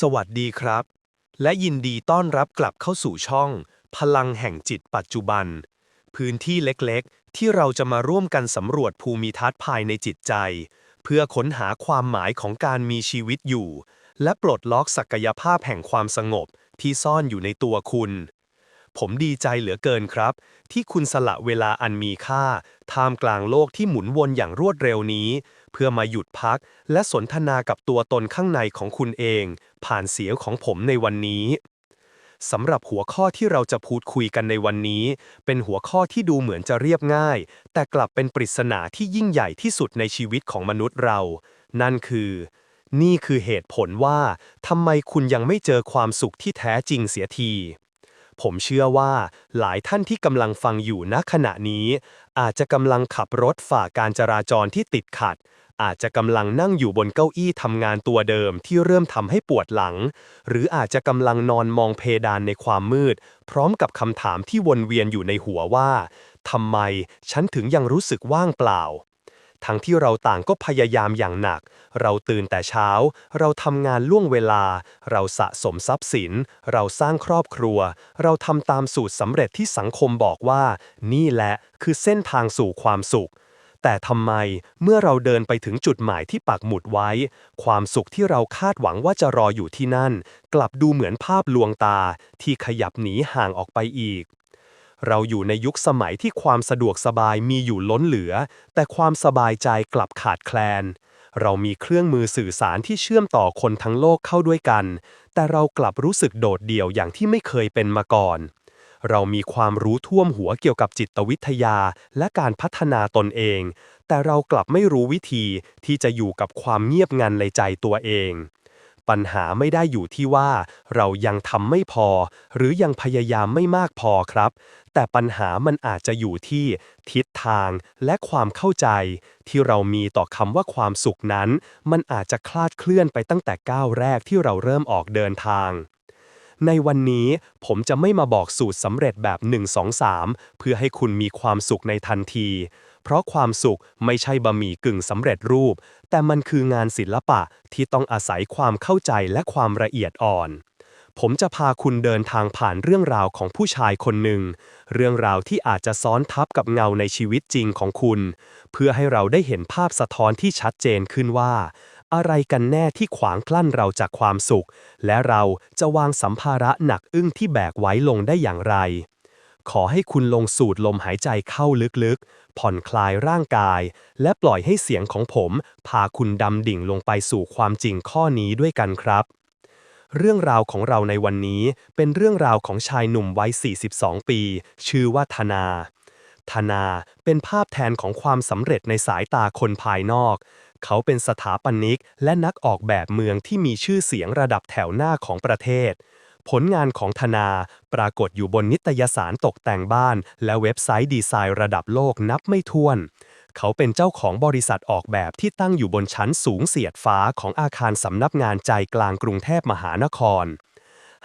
สวัสดีครับ และยินดีต้อนรับกลับเข้าสู่ช่อง พลังแห่งจิตปัจจุบัน พื้นที่เล็กๆ ที่เราจะมาร่วมกันสำรวจภูมิทัศน์ภายในจิตใจ เพื่อค้นหาความหมายของการมีชีวิตอยู่ และปลดล็อกศักยภาพแห่งความสงบที่ซ่อนอยู่ในตัวคุณ ผมดีใจเหลือเกินครับ ที่คุณสละเวลาอันมีค่าท่ามกลางโลกที่หมุนวนอย่างรวดเร็วนี้ พื่อมาหยุดพักและสนทนากับตัวตนข้างในของคุณเอง ผ่านเสียงของผมในวันนี้สำหรับหัวข้อที่เราจะพูดคุยกันในวันนี้ เป็นหัวข้อที่ดูเหมือนจะเรียบง่าย แต่กลับเป็นปริศนาที่ยิ่งใหญ่ที่สุดในชีวิตของมนุษย์เรา นั่นคือ นี่คือเหตุผลว่าทำไมคุณยังไม่เจอความสุขที่แท้จริงเสียที ผมเชื่อว่า หลายท่านที่กำลังฟังอยู่ณขณะนี้ อาจจะกำลังขับรถฝ่าการจราจรที่ติดขัด อาจจะกำลังนั่งอยู่บนเก้าอี้ทำงานตัวเดิมที่เริ่มทำให้ปวดหลัง หรืออาจจะกำลังนอนมองเพดานในความมืด พร้อมกับคำถามที่วนเวียนอยู่ในหัวว่าทำไมฉันถึงยังรู้สึกว่างเปล่า ทั้งที่เราต่างก็พยายามอย่างหนัก เราตื่นแต่เช้า เราทำงานล่วงเวลา เราสะสมทรัพย์สิน เราสร้างครอบครัว เราทำตามสูตรสำเร็จที่สังคมบอกว่า นี่แหละคือเส้นทางสู่ความสุข แต่ทำไมเมื่อเราเดินไปถึงจุดหมายที่ปักหมุดไว้ ความสุขที่เราคาดหวังว่าจะรออยู่ที่นั่น กลับดูเหมือนภาพลวงตาที่ขยับหนีห่างออกไปอีก เราอยู่ในยุคสมัยที่ความสะดวกสบายมีอยู่ล้นเหลือ แต่ความสบายใจกลับขาดแคลน เรามีเครื่องมือสื่อสารที่เชื่อมต่อคนทั้งโลกเข้าด้วยกัน แต่เรากลับรู้สึกโดดเดี่ยวอย่างที่ไม่เคยเป็นมาก่อน เรามีความรู้ท่วมหัวเกี่ยวกับจิตวิทยา และการพัฒนาตนเอง แต่เรากลับไม่รู้วิธีที่จะอยู่กับความเงียบงันในใจตัวเอง ปัญหาไม่ได้อยู่ที่ว่า เรายังทำไม่พอ หรือยังพยายามไม่มากพอครับ แต่ปัญหามันอาจจะอยู่ที่ทิศทางและความเข้าใจ ที่เรามีต่อคำว่าความสุขนั้น มันอาจจะคลาดเคลื่อนไปตั้งแต่ก้าวแรกที่เราเริ่มออกเดินทาง ในวันนี้ผมจะไม่มาบอกสูตรสำเร็จแบบ 1 2 3 เพื่อให้คุณมีความสุขในทันที เพราะความสุขไม่ใช่บะหมี่กึ่งสำเร็จรูป แต่มันคืองานศิลปะที่ต้องอาศัยความเข้าใจและความละเอียดอ่อนผมจะพาคุณเดินทางผ่านเรื่องราวของผู้ชายคนหนึ่ง เรื่องราวที่อาจจะซ้อนทับกับเงาในชีวิตจริงของคุณ เพื่อให้เราได้เห็นภาพสะท้อนที่ชัดเจนขึ้นว่า อะไรกันแน่ที่ขวางกลั้นเราจากความสุข และเราจะวางสัมภาระหนักอึ้งที่แบกไว้ลงได้อย่างไร ขอให้คุณลงสูดลมหายใจเข้าลึกๆ ผ่อนคลายร่างกาย และปล่อยให้เสียงของผม พาคุณดำดิ่งลงไปสู่ความจริงข้อนี้ด้วยกันครับเรื่องราวของเราในวันนี้เป็นเรื่องราวของชายหนุ่มวัย 42 ปี ชื่อว่าธนา ธนาเป็นภาพแทนของความสำเร็จในสายตาคนภายนอก เขาเป็นสถาปนิกและนักออกแบบเมืองที่มีชื่อเสียงระดับแถวหน้าของประเทศ ผลงานของธนาปรากฏอยู่บนนิตยสารตกแต่งบ้าน และเว็บไซต์ดีไซน์ระดับโลกนับไม่ถ้วน เขาเป็นเจ้าของบริษัทออกแบบที่ตั้งอยู่บนชั้นสูงเสียดฟ้าของอาคารสำนักงานใจกลางกรุงเทพมหานคร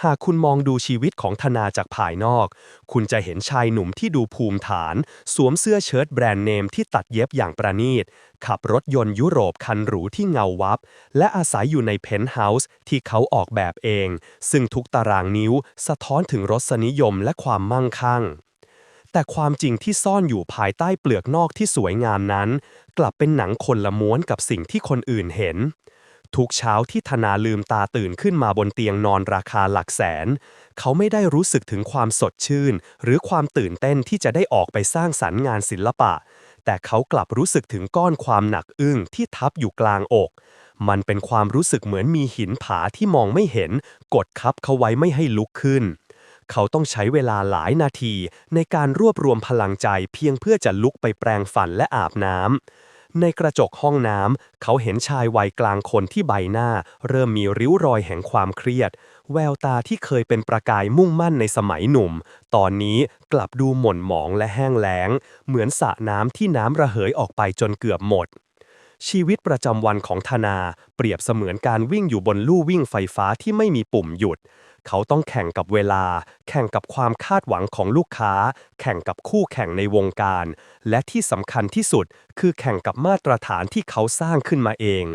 หากคุณมองดูชีวิตของธนาจากภายนอก คุณจะเห็นชายหนุ่มที่ดูภูมิฐาน สวมเสื้อเชิ้ตแบรนด์เนมที่ตัดเย็บอย่างประณีต ขับรถยนต์ยุโรปคันหรูที่เงาวับ และอาศัยอยู่ในเพนท์เฮาส์ที่เขาออกแบบเอง ซึ่งทุกตารางนิ้วสะท้อนถึงรสนิยมและความมั่งคั่ง แต่ความจริงที่ซ่อนอยู่ภายใต้เปลือกนอกที่สวยงามนั้น กลับเป็นหนังคนละม้วนกับสิ่งที่คนอื่นเห็น ทุกเช้าที่ธนาลืมตาตื่นขึ้นมาบนเตียงนอนราคาหลักแสน เขาไม่ได้รู้สึกถึงความสดชื่น หรือความตื่นเต้นที่จะได้ออกไปสร้างสรรค์งานศิลปะ แต่เขากลับรู้สึกถึงก้อนความหนักอึ้งที่ทับอยู่กลางอก มันเป็นความรู้สึกเหมือนมีหินผาที่มองไม่เห็น กดคับเขาไว้ไม่ให้ลุกขึ้น เขาต้องใช้เวลาหลายนาทีในการรวบรวมพลังใจเพียงเพื่อจะลุกไปแปรงฟันและอาบน้ำ ในกระจกห้องน้ำเขาเห็นชายวัยกลางคนที่ใบหน้า เริ่มมีริ้วรอยแห่งความเครียด แววตาที่เคยเป็นประกายมุ่งมั่นในสมัยหนุ่ม ตอนนี้กลับดูหม่นหมองและแห้งแล้ง เหมือนสระน้ำที่น้ำระเหยออกไปจนเกือบหมด ชีวิตประจำวันของธนา เปรียบเสมือนการวิ่งอยู่บนลู่วิ่งไฟฟ้าที่ไม่มีปุ่มหยุด เขาต้องแข่งกับเวลา แข่งกับความคาดหวังของลูกค้า แข่งกับคู่แข่งในวงการ และที่สำคัญที่สุด คือแข่งกับมาตรฐานที่เขาสร้างขึ้นมาเอง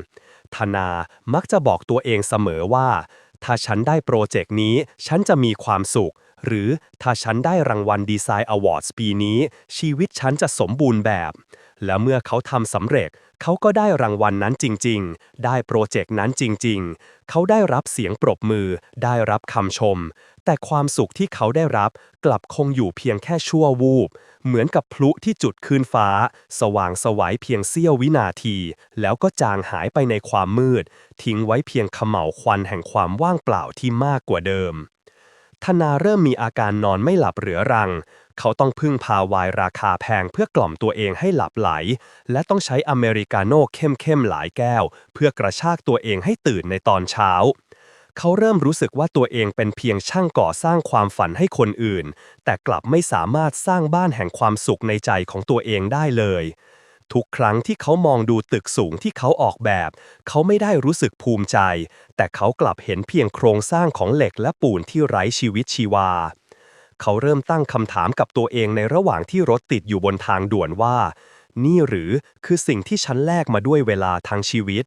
ธนามักจะบอกตัวเองเสมอว่า ถ้าฉันได้โปรเจกต์นี้ ฉันจะมีความสุข หรือถ้าฉันได้รางวัลดีไซน์อวอร์ดปีนี้ ชีวิตฉันจะสมบูรณ์แบบ และเมื่อเขาทำสำเร็จ เขาก็ได้รางวัลนั้นจริง ๆ ได้โปรเจกต์นั้นจริง ๆ เขาได้รับเสียงปรบมือ ได้รับคำชม แต่ความสุขที่เขาได้รับกลับคงอยู่เพียงแค่ชั่ววูบ เหมือนกับพลุที่จุดคืนฟ้า สว่างสวัยเพียงเสี้ยววินาที แล้วก็จางหายไปในความมืด ทิ้งไว้เพียงขม่าควันแห่งความว่างเปล่าที่มากกว่าเดิมธนาเริ่มมีอาการนอนไม่หลับเรื้อรัง เขาต้องพึ่งพาไวน์ราคาแพงเพื่อกล่อมตัวเองให้หลับไหล และต้องใช้อเมริกาโน่เข้มๆหลายแก้ว เพื่อกระชากตัวเองให้ตื่นในตอนเช้า เขาเริ่มรู้สึกว่าตัวเองเป็นเพียงช่างก่อสร้างความฝันให้คนอื่น แต่กลับไม่สามารถสร้างบ้านแห่งความสุขในใจของตัวเองได้เลยทุกครั้งที่เขามองดูตึกสูงที่เขาออกแบบ เขาไม่ได้รู้สึกภูมิใจ แต่เขากลับเห็นเพียงโครงสร้างของเหล็กและปูนที่ไร้ชีวิตชีวา เขาเริ่มตั้งคำถามกับตัวเองในระหว่างที่รถติดอยู่บนทางด่วนว่า นี่หรือคือสิ่งที่ฉันแลกมาด้วยเวลาทางชีวิต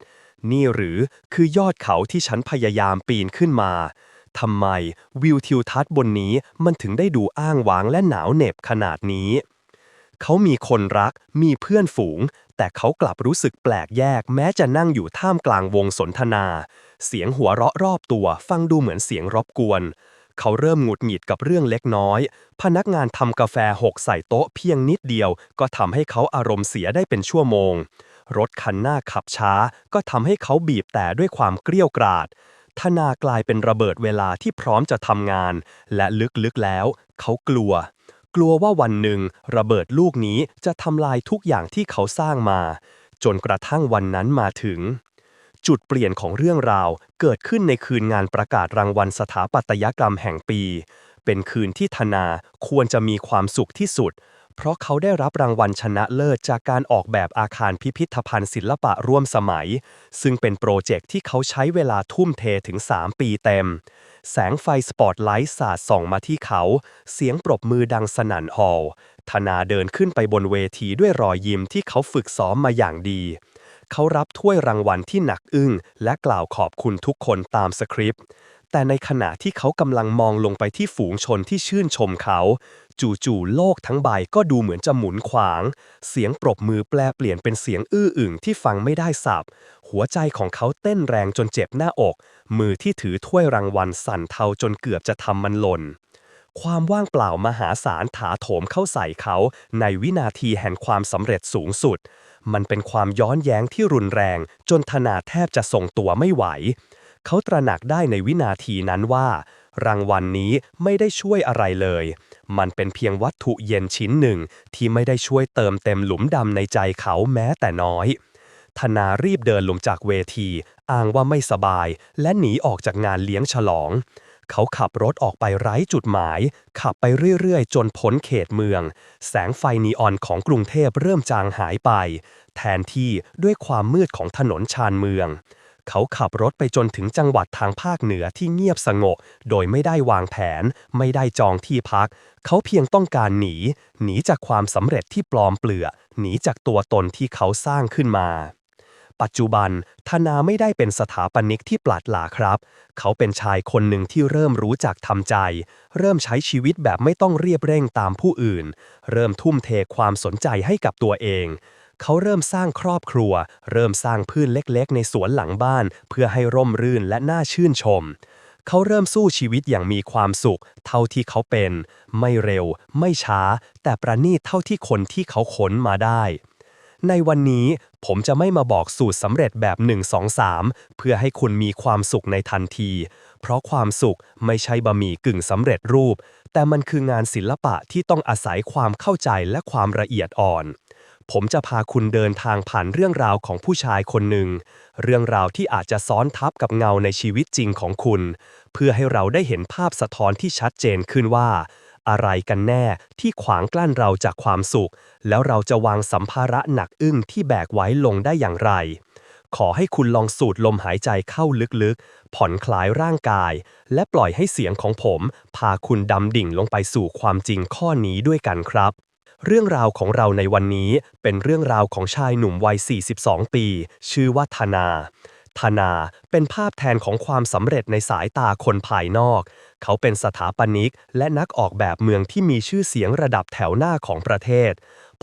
นี่หรือคือยอดเขาที่ฉันพยายามปีนขึ้นมาทำไมวิวทิวทัศน์บนนี้มันถึงได้ดูอ้างว้างและหนาวเหน็บขนาดนี้ เขามีคนรัก มีเพื่อนฝูง แต่เขากลับรู้สึกแปลกแยก แม้จะนั่งอยู่ท่ามกลางวงสนทนา เสียงหัวเราะรอบตัว ฟังดูเหมือนเสียงรบกวน เขาเริ่มหงุดหงิดกับเรื่องเล็กน้อย พนักงานทำกาแฟหกใส่โต๊ะเพียงนิดเดียว ก็ทำให้เขาอารมณ์เสียได้เป็นชั่วโมง รถคันหน้าขับช้า ก็ทำให้เขาบีบแต่ด้วยความเกรี้ยวกราดธนากลายเป็นระเบิดเวลาที่พร้อมจะทำงาน และลึกๆแล้ว เขากลัว กลัวว่าวันหนึ่ง ระเบิดลูกนี้จะทำลายทุกอย่างที่เขาสร้างมา จนกระทั่งวันนั้นมาถึง จุดเปลี่ยนของเรื่องราวเกิดขึ้นในคืนงานประกาศรางวัลสถาปัตยกรรมแห่งปี เป็นคืนที่ธนาควรจะมีความสุขที่สุด เพราะเขาได้รับรางวัลชนะเลิศจากการออกแบบอาคารพิพิธภัณฑ์ศิลปะร่วมสมัย ซึ่งเป็นโปรเจกต์ที่เขาใช้เวลาทุ่มเทถึง 3 ปีเต็ม แสงไฟสปอตไลท์สาดส่องมาที่เขา เสียงปรบมือดังสนั่นฮอลล์ธนาเดินขึ้นไปบนเวทีด้วยรอยยิ้มที่เขาฝึกซ้อมมาอย่างดี เขารับถ้วยรางวัลที่หนักอึ้งและกล่าวขอบคุณทุกคนตามสคริปต์ แต่ในขณะที่เขากำลังมองลงไปที่ฝูงชนที่ชื่นชมเขา จู่ๆโลกทั้งใบก็ดูเหมือนจะหมุนขวาง เสียงปรบมือแปลเปลี่ยนเป็นเสียงอื้ออึ่งที่ฟังไม่ได้สับ หัวใจของเขาเต้นแรงจนเจ็บหน้าอก มือที่ถือถ้วยรางวัลสั่นเทาจนเกือบจะทำมันหล่นความว่างเปล่ามหาศาลถาโถมเข้าใส่เขาในวินาทีแห่งความสำเร็จสูงสุด มันเป็นความย้อนแย้งที่รุนแรง จนธนาแทบจะทรงตัวไม่ไหว เขาตระหนักได้ในวินาทีนั้นว่า รางวัลนนี้ไม่ได้ช่วยอะไรเลย มันเป็นเพียงวัตถุเย็นชิ้นหนึ่งที่ไม่ได้ช่วยเติมเต็มหลุมดำในใจเขาแม้แต่น้อย ธนารีบเดินลงจากเวที อ้างว่าไม่สบาย และหนีออกจากงานเลี้ยงฉลอง เขาขับรถออกไปไร้จุดหมาย ขับไปเรื่อยๆ จนพ้นเขตเมือง แสงไฟนีออนของกรุงเทพเริ่มจางหายไป แทนที่ด้วยความมืดของถนนชานเมือง เขาขับรถไปจนถึงจังหวัดทางภาคเหนือที่เงียบสงบ โดยไม่ได้วางแผน ไม่ได้จองที่พัก เขาเพียงต้องการหนี หนีจากความสำเร็จที่ปลอมเปลือกหนีจากตัวตนที่เขาสร้างขึ้นมา ปัจจุบันธนาไม่ได้เป็นสถาปนิกที่ปลัดหลาครับ เขาเป็นชายคนหนึ่งที่เริ่มรู้จักทำใจ เริ่มใช้ชีวิตแบบไม่ต้องเรียบเร่งตามผู้อื่น เริ่มทุ่มเทความสนใจให้กับตัวเอง เขาเริ่มสร้างครอบครัว เริ่มสร้างพืชเล็กๆ ในสวนหลังบ้าน เพื่อให้ร่มรื่นและน่าชื่นชม เขาเริ่มสู้ชีวิตอย่างมีความสุข เท่าที่เขาเป็น ไม่เร็ว ไม่ช้า แต่ประณีตเท่าที่คนที่เขาค้นมาได้ ในวันนี้ผมจะไม่มาบอกสูตรสำเร็จแบบ 1 2 3 เพื่อให้คุณมีความสุขในทันที เพราะความสุขไม่ใช่บะหมี่กึ่งสำเร็จรูป แต่มันคืองานศิลปะที่ต้องอาศัยความเข้าใจและความละเอียดอ่อน ผมจะพาคุณเดินทางผ่านเรื่องราวของผู้ชายคนหนึ่ง เรื่องราวที่อาจจะซ้อนทับกับเงาในชีวิตจริงของคุณ เพื่อให้เราได้เห็นภาพสะท้อนที่ชัดเจนขึ้นว่า อะไรกันแน่ที่ขวางกลั้นเราจากความสุข แล้วเราจะวางสัมภาระหนักอึ้งที่แบกไว้ลงได้อย่างไร ขอให้คุณลองสูดลมหายใจเข้าลึกๆ ผ่อนคลายร่างกาย และปล่อยให้เสียงของผม พาคุณดำดิ่งลงไปสู่ความจริงข้อนี้ด้วยกันครับเรื่องราวของเราในวันนี้เป็นเรื่องราวของชายหนุ่มวัย 42 ปี ชื่อว่าธนา ธนา เป็นภาพแทนของความสำเร็จในสายตาคนภายนอก เขาเป็นสถาปนิกและนักออกแบบเมืองที่มีชื่อเสียงระดับแถวหน้าของประเทศ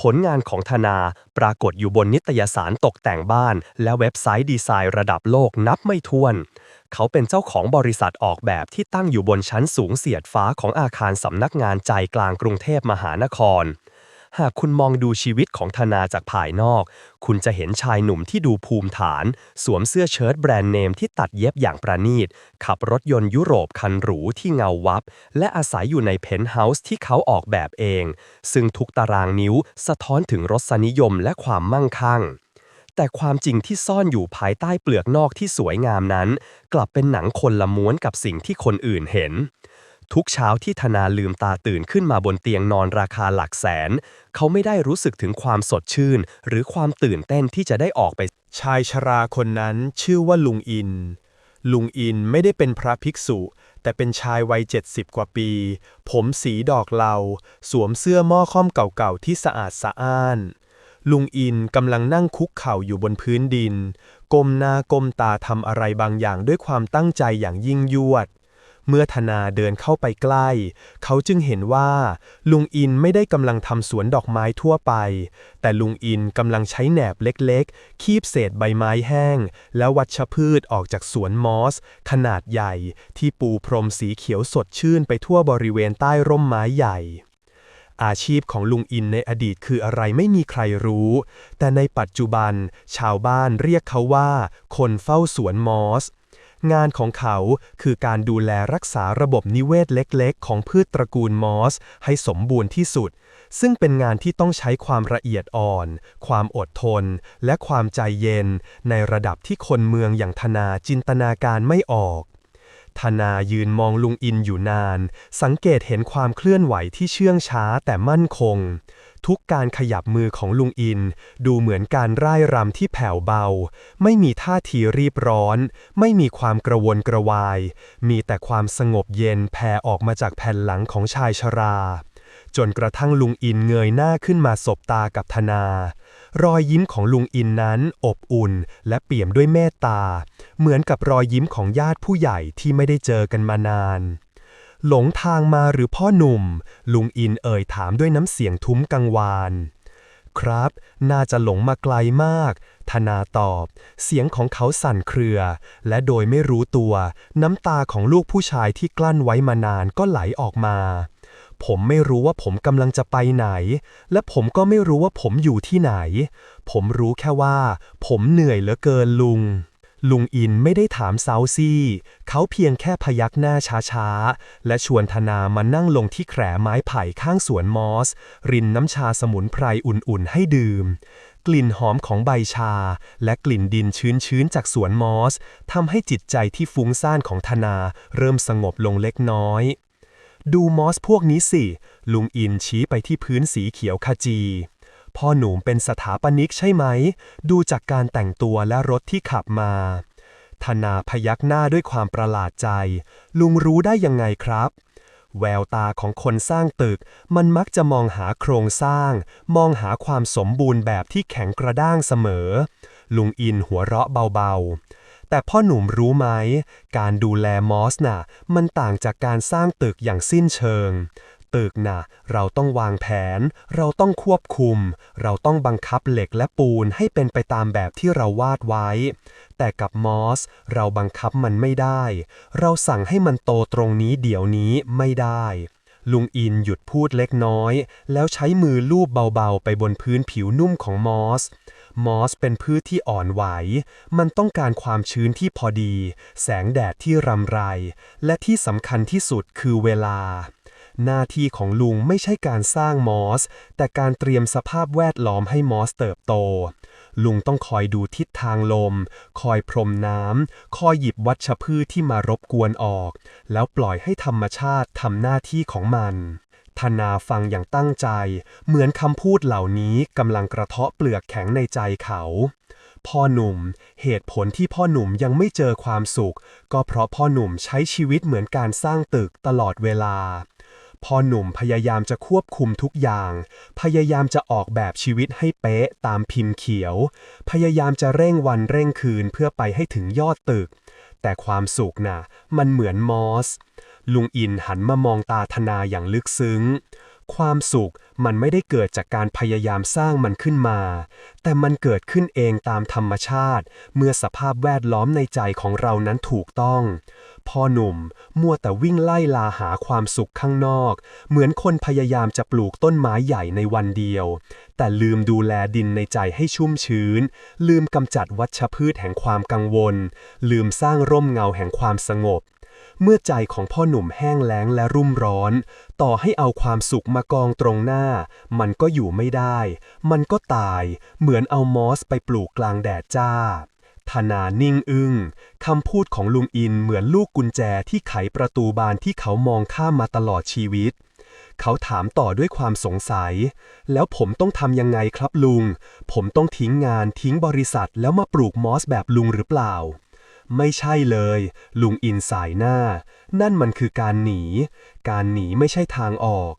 ผลงานของธนาปรากฏอยู่บนนิตยสารตกแต่งบ้าน และเว็บไซต์ดีไซน์ระดับโลกนับไม่ถ้วน เขาเป็นเจ้าของบริษัทออกแบบที่ตั้งอยู่บนชั้นสูงเสียดฟ้าของอาคารสำนักงานใจกลางกรุงเทพมหานคร หากคุณมองดูชีวิตของธนาจากภายนอก คุณจะเห็นชายหนุ่มที่ดูภูมิฐาน สวมเสื้อเชิ้ตแบรนด์เนมที่ตัดเย็บอย่างประณีต ขับรถยนต์ยุโรปคันหรูที่เงาวับ และอาศัยอยู่ในเพนท์เฮาส์ที่เขาออกแบบเอง ซึ่งทุกตารางนิ้วสะท้อนถึงรสนิยมและความมั่งคั่ง แต่ความจริงที่ซ่อนอยู่ภายใต้เปลือกนอกที่สวยงามนั้น กลับเป็นหนังคนละม้วนกับสิ่งที่คนอื่นเห็น ทุกเช้าที่ธนาลืมตาตื่นขึ้นมาบนเตียงนอนราคาหลักแสน เขาไม่ได้รู้สึกถึงความสดชื่น หรือความตื่นเต้นที่จะได้ออกไป ชายชราคนนั้นชื่อว่าลุงอิน ลุงอินไม่ได้เป็นพระภิกษุ แต่เป็นชายวัย70กว่าปี ผมสีดอกเหลาสวมเสื้อหม้อค่อมเก่าๆที่สะอาดสะอ้าน ลุงอินกำลังนั่งคุกเข่าอยู่บนพื้นดิน ก้มหน้าก้มตาทำอะไรบางอย่างด้วยความตั้งใจอย่างยิ่งยวด เมื่อธนาเดินเข้าไปใกล้ เขาจึงเห็นว่า ลุงอินไม่ได้กำลังทำสวนดอกไม้ทั่วไป แต่ลุงอินกำลังใช้แหนบเล็กๆ คีบเศษใบไม้แห้ง และวัชพืชออกจากสวนมอส ขนาดใหญ่ที่ปูพรมสีเขียวสดชื่นไปทั่วบริเวณใต้ร่มไม้ใหญ่อาชีพของลุงอินในอดีตคืออะไรไม่มีใครรู้ แต่ในปัจจุบัน ชาวบ้านเรียกเขาว่า คนเฝ้าสวนมอส งานของเขาคือการดูแลรักษาระบบนิเวศเล็กๆ ของพืชตระกูลมอส ให้สมบูรณ์ที่สุด ซึ่งเป็นงานที่ต้องใช้ความละเอียดอ่อน ความอดทน และความใจเย็น ในระดับที่คนเมืองอย่างธนาจินตนาการไม่ออกธนายืนมองลุงอินอยู่นาน สังเกตเห็นความเคลื่อนไหวที่เชื่องช้าแต่มั่นคง ทุกการขยับมือของลุงอิน ดูเหมือนการร่ายรำที่แผ่วเบา ไม่มีท่าทีรีบร้อน ไม่มีความกระวนกระวาย มีแต่ความสงบเย็นแผ่ออกมาจากแผ่นหลังของชายชรา จนกระทั่งลุงอินเงยหน้าขึ้นมาสบตากับธนารอยยิ้มของลุงอินนั้นอบอุ่นและเปี่ยมด้วยเมตตา เหมือนกับรอยยิ้มของญาติผู้ใหญ่ที่ไม่ได้เจอกันมานาน หลงทางมาหรือพ่อหนุ่ม ลุงอินเอ่ยถามด้วยน้ำเสียงทุ้มกังวาน ครับ น่าจะหลงมาไกลมาก ธนาตอบ เสียงของเขาสั่นเครือ และโดยไม่รู้ตัว น้ำตาของลูกผู้ชายที่กลั้นไว้มานานก็ไหลออกมา ผมไม่รู้ว่าผมกำลังจะไปไหน และผมก็ไม่รู้ว่าผมอยู่ที่ไหน ผมรู้แค่ว่า ผมเหนื่อยเหลือเกินลุง ลุงอินไม่ได้ถามเซาซี่ เขาเพียงแค่พยักหน้าช้าๆ และชวนธนามานั่งลงที่แคร่ไม้ไผ่ข้างสวนมอส รินน้ำชาสมุนไพรอุ่นๆให้ดื่ม กลิ่นหอมของใบชา และกลิ่นดินชื้นๆ จากสวนมอสทำให้จิตใจที่ฟุ้งซ่านของธนาเริ่มสงบลงเล็กน้อยดูมอสพวกนี้สิ ลุงอินชี้ไปที่พื้นสีเขียวขจี พ่อหนุ่มเป็นสถาปนิกใช่ไหม ดูจากการแต่งตัวและรถที่ขับมา ธนาพยักหน้าด้วยความประหลาดใจ ลุงรู้ได้ยังไงครับ แววตาของคนสร้างตึก มันมักจะมองหาโครงสร้าง มองหาความสมบูรณ์แบบที่แข็งกระด้างเสมอ ลุงอินหัวเราะเบาๆ แต่พ่อหนุ่มรู้ไหม การดูแลมอสน่ะ มันต่างจากการสร้างตึกอย่างสิ้นเชิง ตึกน่ะ เราต้องวางแผน เราต้องควบคุม เราต้องบังคับเหล็กและปูนให้เป็นไปตามแบบที่เราวาดไว้ แต่กับมอส เราบังคับมันไม่ได้ เราสั่งให้มันโตตรงนี้เดี๋ยวนี้ไม่ได้ ลุงอินหยุดพูดเล็กน้อย แล้วใช้มือลูบเบาๆ ไปบนพื้นผิวนุ่มของมอสมอสเป็นพืชที่อ่อนไหว มันต้องการความชื้นที่พอดี แสงแดดที่รำไร และที่สำคัญที่สุดคือเวลา หน้าที่ของลุงไม่ใช่การสร้างมอส แต่การเตรียมสภาพแวดล้อมให้มอสเติบโต ลุงต้องคอยดูทิศทางลม คอยพรมน้ำ คอยหยิบวัชพืชที่มารบกวนออก แล้วปล่อยให้ธรรมชาติทำหน้าที่ของมันธนาฟังอย่างตั้งใจ เหมือนคำพูดเหล่านี้กำลังกระเทาะเปลือกแข็งในใจเขา พ่อหนุ่ม เหตุผลที่พ่อหนุ่มยังไม่เจอความสุข ก็เพราะพ่อหนุ่มใช้ชีวิตเหมือนการสร้างตึกตลอดเวลา พอหนุ่มพยายามจะควบคุมทุกอย่าง พยายามจะออกแบบชีวิตให้เป๊ะตามพิมพ์เขียว พยายามจะเร่งวันเร่งคืนเพื่อไปให้ถึงยอดตึก แต่ความสุขน่ะ มันเหมือนมอส ลุงอินหันมามองตาธนาอย่างลึกซึ้ง ความสุขมันไม่ได้เกิดจากการพยายามสร้างมันขึ้นมา แต่มันเกิดขึ้นเองตามธรรมชาติ เมื่อสภาพแวดล้อมในใจของเรานั้นถูกต้อง พ่อหนุ่มมัวแต่วิ่งไล่ลาหาความสุขข้างนอก เหมือนคนพยายามจะปลูกต้นไม้ใหญ่ในวันเดียว แต่ลืมดูแลดินในใจให้ชุ่มชื้น ลืมกำจัดวัชพืชแห่งความกังวล ลืมสร้างร่มเงาแห่งความสงบ เมื่อใจของพ่อหนุ่มแห้งแล้งและรุ่มร้อน ต่อให้เอาความสุขมากองตรงหน้า มันก็อยู่ไม่ได้ มันก็ตาย เหมือนเอามอสไปปลูกกลางแดดจ้าธนานิ่งอึง้งคำพูดของลุงอินเหมือนลูกกุญแจที่ไขประตูบานที่เขามองข้ามมาตลอดชีวิต เขาถามต่อด้วยความสงสัย แล้วผมต้องทำยังไงครับลุง ผมต้องทิ้งงานทิ้งบริษัทแล้วมาปลูกมอสแบบลุงหรือเปล่า ไม่ใช่เลย ลุงอินสายหน้า นั่นมันคือการหนี การหนีไม่ใช่ทางออก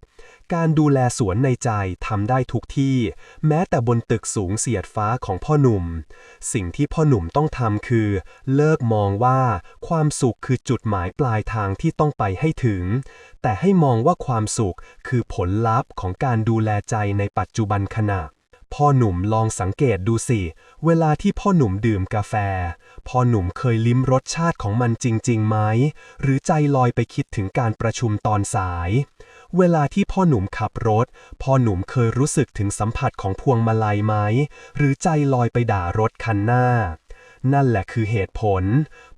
การดูแลสวนในใจทำได้ทุกที่ แม้แต่บนตึกสูงเสียดฟ้าของพ่อหนุ่ม สิ่งที่พ่อหนุ่มต้องทำคือ เลิกมองว่าความสุขคือจุดหมายปลายทางที่ต้องไปให้ถึง แต่ให้มองว่าความสุขคือผลลัพธ์ของการดูแลใจในปัจจุบันขณะ พ่อหนุ่มลองสังเกตดูสิ เวลาที่พ่อหนุ่มดื่มกาแฟ พ่อหนุ่มเคยลิ้มรสชาติของมันจริงๆไหม หรือใจลอยไปคิดถึงการประชุมตอนสาย เวลาที่พ่อหนุ่มขับรถ พ่อหนุ่มเคยรู้สึกถึงสัมผัสของพวงมาลัยไหม หรือใจลอยไปด่ารถคันหน้า นั่นแหละคือเหตุผล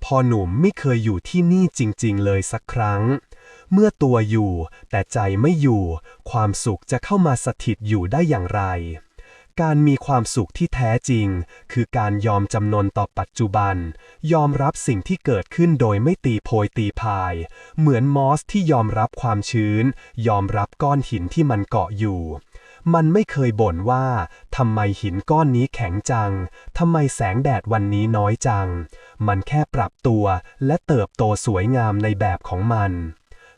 พ่อหนุ่มไม่เคยอยู่ที่นี่จริงๆ เลยสักครั้งเมื่อตัวอยู่แต่ใจไม่อยู่ ความสุขจะเข้ามาสถิตอยู่ได้อย่างไร การมีความสุขที่แท้จริง คือการยอมจำนนต่อปัจจุบัน ยอมรับสิ่งที่เกิดขึ้นโดยไม่ตีโพยตีพาย เหมือนมอสที่ยอมรับความชื้น ยอมรับก้อนหินที่มันเกาะอยู่ มันไม่เคยบ่นว่าทำไมหินก้อนนี้แข็งจังทำไมแสงแดดวันนี้น้อยจัง มันแค่ปรับตัวและเติบโตสวยงามในแบบของมัน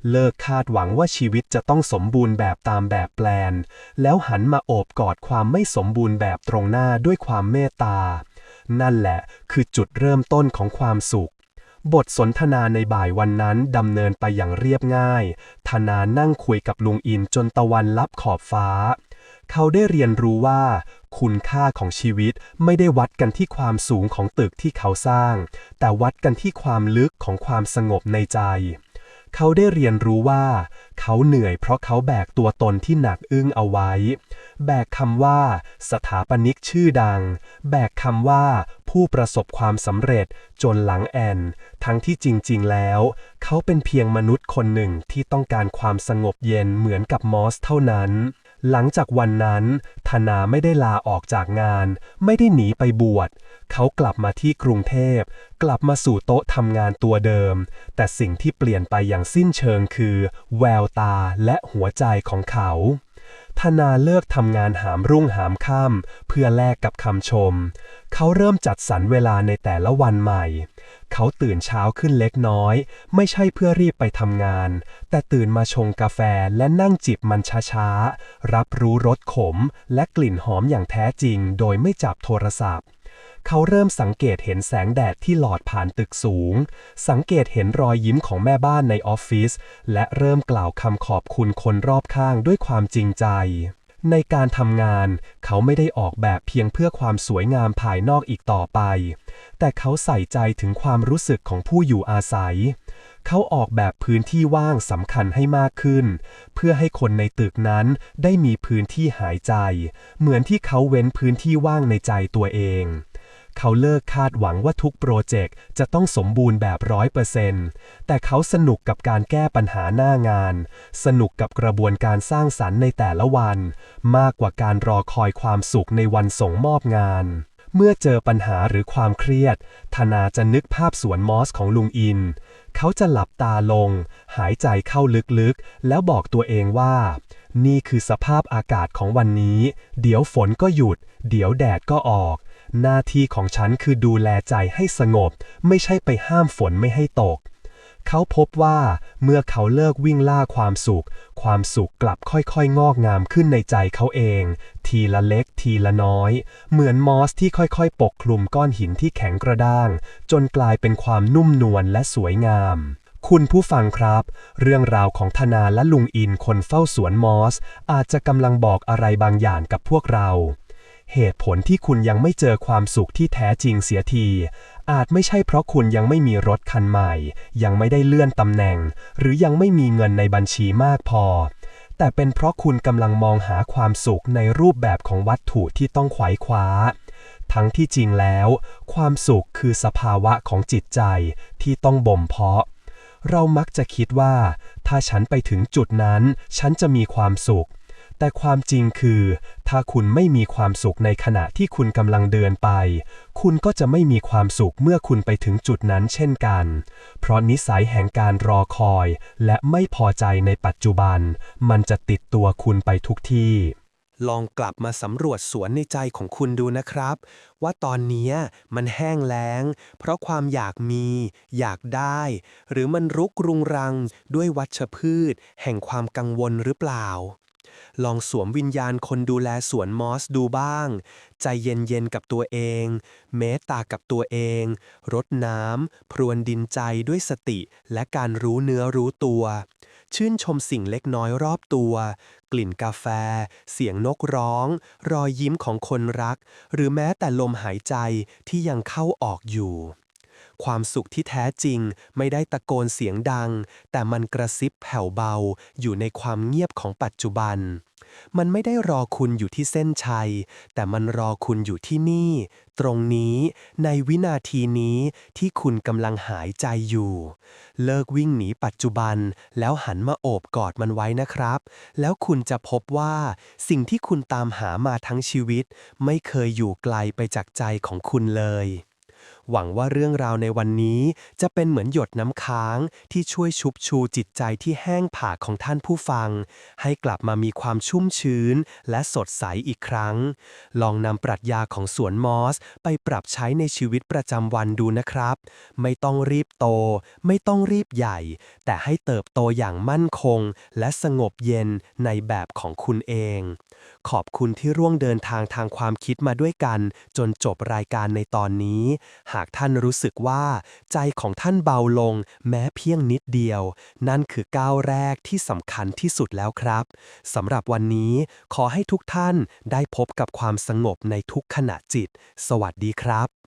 เลิกคาดหวังว่าชีวิตจะต้องสมบูรณ์แบบตามแบบแปลน แล้วหันมาโอบกอดความไม่สมบูรณ์แบบตรงหน้าด้วยความเมตตา นั่นแหละคือจุดเริ่มต้นของความสุข บทสนทนาในบ่ายวันนั้นดำเนินไปอย่างเรียบง่าย ธนานั่งคุยกับลุงอินจนตะวันลับขอบฟ้า เขาได้เรียนรู้ว่า คุณค่าของชีวิตไม่ได้วัดกันที่ความสูงของตึกที่เขาสร้าง แต่วัดกันที่ความลึกของความสงบในใจ เขาได้เรียนรู้ว่า เขาเหนื่อยเพราะเขาแบกตัวตนที่หนักอึ้งเอาไว้ แบกคำว่า สถาปนิกชื่อดัง แบกคำว่าผู้ประสบความสำเร็จจนหลังแอน ทั้งที่จริง ๆ แล้ว เขาเป็นเพียงมนุษย์คนหนึ่งที่ต้องการความสงบเย็นเหมือนกับมอสเท่านั้น หลังจากวันนั้น ธนาไม่ได้ลาออกจากงาน ไม่ได้หนีไปบวช เขากลับมาที่กรุงเทพ กลับมาสู่โต๊ะทำงานตัวเดิม แต่สิ่งที่เปลี่ยนไปอย่างสิ้นเชิงคือ แววตาและหัวใจของเขา ธนาเลิกทำงานหามรุ่งหามค่ำเพื่อแลกกับคำชม เขาเริ่มจัดสรรเวลาในแต่ละวันใหม่ เขาตื่นเช้าขึ้นเล็กน้อย ไม่ใช่เพื่อรีบไปทำงาน แต่ตื่นมาชงกาแฟและนั่งจิบมันช้าๆ รับรู้รสขมและกลิ่นหอมอย่างแท้จริงโดยไม่จับโทรศัพท์ เขาเริ่มสังเกตเห็นแสงแดดที่หลอดผ่านตึกสูง สังเกตเห็นรอยยิ้มของแม่บ้านในออฟฟิศ และเริ่มกล่าวคำขอบคุณคนรอบข้างด้วยความจริงใจ ในการทำงาน เขาไม่ได้ออกแบบเพียงเพื่อความสวยงามภายนอกอีกต่อไป แต่เขาใส่ใจถึงความรู้สึกของผู้อยู่อาศัย เขาออกแบบพื้นที่ว่างสำคัญให้มากขึ้น เพื่อให้คนในตึกนั้นได้มีพื้นที่หายใจ เหมือนที่เขาเว้นพื้นที่ว่างในใจตัวเอง เขาเลิกคาดหวังว่าทุกโปรเจกต์จะต้องสมบูรณ์แบบร้อยเปอร์เซนต์แต่เขาสนุกกับการแก้ปัญหาหน้างาน สนุกกับกระบวนการสร้างสรรค์ในแต่ละวัน มากกว่าการรอคอยความสุขในวันส่งมอบงานเมื่อเจอปัญหาหรือความเครียด ธนาจะนึกภาพสวนมอสของลุงอิน เขาจะหลับตาลง หายใจเข้าลึกๆ แล้วบอกตัวเองว่า นี่คือสภาพอากาศของวันนี้ เดี๋ยวฝนก็หยุด เดี๋ยวแดดก็ออก หน้าที่ของฉันคือดูแลใจให้สงบ ไม่ใช่ไปห้ามฝนไม่ให้ตก เขาพบว่าเมื่อเขาเลิกวิ่งล่าความสุข ความสุขกลับค่อยๆ งอกงามขึ้นในใจเขาเอง ทีละเล็กทีละน้อย เหมือนมอสที่ค่อยๆ ปกคลุมก้อนหินที่แข็งกระด้าง จนกลายเป็นความนุ่มนวลและสวยงามคุณผู้ฟังครับ เรื่องราวของธนาและลุงอินคนเฝ้าสวนมอส อาจจะกำลังบอกอะไรบางอย่างกับพวกเรา เหตุผลที่คุณยังไม่เจอความสุขที่แท้จริงเสียที อาจไม่ใช่เพราะคุณยังไม่มีรถคันใหม่ ยังไม่ได้เลื่อนตำแหน่ง หรือยังไม่มีเงินในบัญชีมากพอ แต่เป็นเพราะคุณกำลังมองหาความสุขในรูปแบบของวัตถุที่ต้องไขว่คว้า ทั้งที่จริงแล้ว ความสุขคือสภาวะของจิตใจที่ต้องบ่มเพาะ เรามักจะคิดว่า ถ้าฉันไปถึงจุดนั้น ฉันจะมีความสุข แต่ความจริงคือ ถ้าคุณไม่มีความสุขในขณะที่คุณกำลังเดินไป คุณก็จะไม่มีความสุขเมื่อคุณไปถึงจุดนั้นเช่นกัน เพราะนิสัยแห่งการรอคอย และไม่พอใจในปัจจุบัน มันจะติดตัวคุณไปทุกที่ ลองกลับมาสำรวจสวนในใจของคุณดูนะครับ ว่าตอนนี้มันแห้งแล้ง เพราะความอยากมี อยากได้ หรือมันรุกรุงรังด้วยวัชพืช แห่งความกังวลหรือเปล่า ลองสวมวิญญาณคนดูแลสวนมอสดูบ้าง ใจเย็นๆกับตัวเอง เมตตากับตัวเอง รดน้ำ พรวนดินใจด้วยสติและการรู้เนื้อรู้ตัว ชื่นชมสิ่งเล็กน้อยรอบตัว กลิ่นกาแฟ เสียงนกร้อง รอยยิ้มของคนรัก หรือแม้แต่ลมหายใจที่ยังเข้าออกอยู่ ความสุขที่แท้จริงไม่ได้ตะโกนเสียงดัง แต่มันกระซิบแผ่วเบา อยู่ในความเงียบของปัจจุบัน มันไม่ได้รอคุณอยู่ที่เส้นชัย แต่มันรอคุณอยู่ที่นี่ ตรงนี้ ในวินาทีนี้ที่คุณกำลังหายใจอยู่ เลิกวิ่งหนีปัจจุบัน แล้วหันมาโอบกอดมันไว้นะครับ แล้วคุณจะพบว่า สิ่งที่คุณตามหามาทั้งชีวิต ไม่เคยอยู่ไกลไปจากใจของคุณเลย หวังว่าเรื่องราวในวันนี้ จะเป็นเหมือนหยดน้ำค้าง ที่ช่วยชุบชูจิตใจที่แห้งผากของท่านผู้ฟัง ให้กลับมามีความชุ่มชื้น และสดใสอีกครั้ง ลองนำปรัชญาของสวนมอส ไปปรับใช้ในชีวิตประจำวันดูนะครับ ไม่ต้องรีบโต ไม่ต้องรีบใหญ่ แต่ให้เติบโตอย่างมั่นคง และสงบเย็นในแบบของคุณเองขอบคุณที่ร่วงเดินทางทางความคิดมาด้วยกัน จนจบรายการในตอนนี้ หากท่านรู้สึกว่า ใจของท่านเบาลงแม้เพียงนิดเดียว นั่นคือก้าวแรกที่สำคัญที่สุดแล้วครับสำหรับวันนี้ขอให้ทุกท่านได้พบกับความสงบในทุกขณะจิต สวัสดีครับ